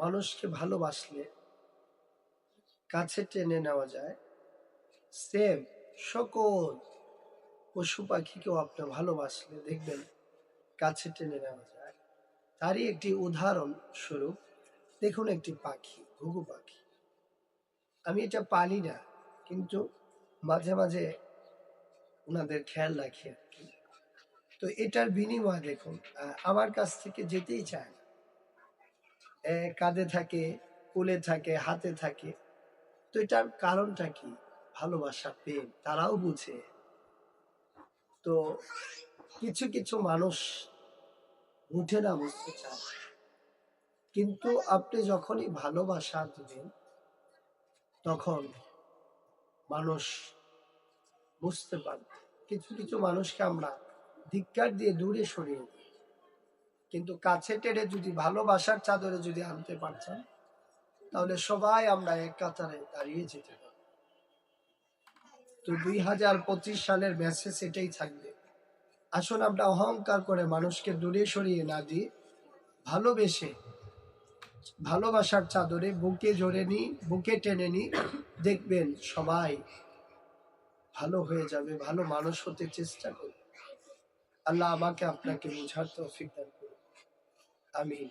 মানুষকে ভালোবাসলে কাছে টেনে নেওয়া যায় সেম সকল পশু পাখিকেও আপনি ভালোবাসলে দেখবেন কাছে টেনে নেওয়া যায়। তারই একটি উদাহরণ স্বরূপ, দেখুন একটি পাখি, ঘুঘু পাখি। আমি এটা পালি না, কিন্তু মাঝে মাঝে ওনাদের খেয়াল রাখি আর কি। তো এটার বিনিময় দেখুন আমার কাছ থেকে যেতেই চায় কাঁধে থাকে, কোলে থাকে, হাতে থাকে। তো এটার কারণটা কি? ভালোবাসা, প্রেম, তারাও বুঝে। তো কিছু কিছু মানুষ উঠে না বুঝতে চায় কিন্তু আপনি যখনই ভালোবাসা দিবেন, তখন মানুষ বুঝতে পারবে। কিছু কিছু মানুষকে আমরা ধিক্কার দিয়ে দূরে সরিয়ে দিই। কিন্তু কাছে টেনে যদি ভালোবাসার চাদরে যদি আনতে পারছেন তাহলে সবাই আমরা এক কাতারে দাঁড়িয়ে যেতে তো দুই হাজার পঁচিশ সালের মেসেজ এটাই থাকবে। আসুন আমরা অহংকার করে মানুষকে দূরে সরিয়ে না দিয়ে ভালোবেসে ভালোবাসার চাদরে বুকে জড়ে নি বুকে টেনে নি দেখবেন সবাই ভালো হয়ে যাবে, ভালো মানুষ হতে চেষ্টা করবে। আল্লাহ আমাকে আপনাকে বোঝার তৌফিক দান I mean,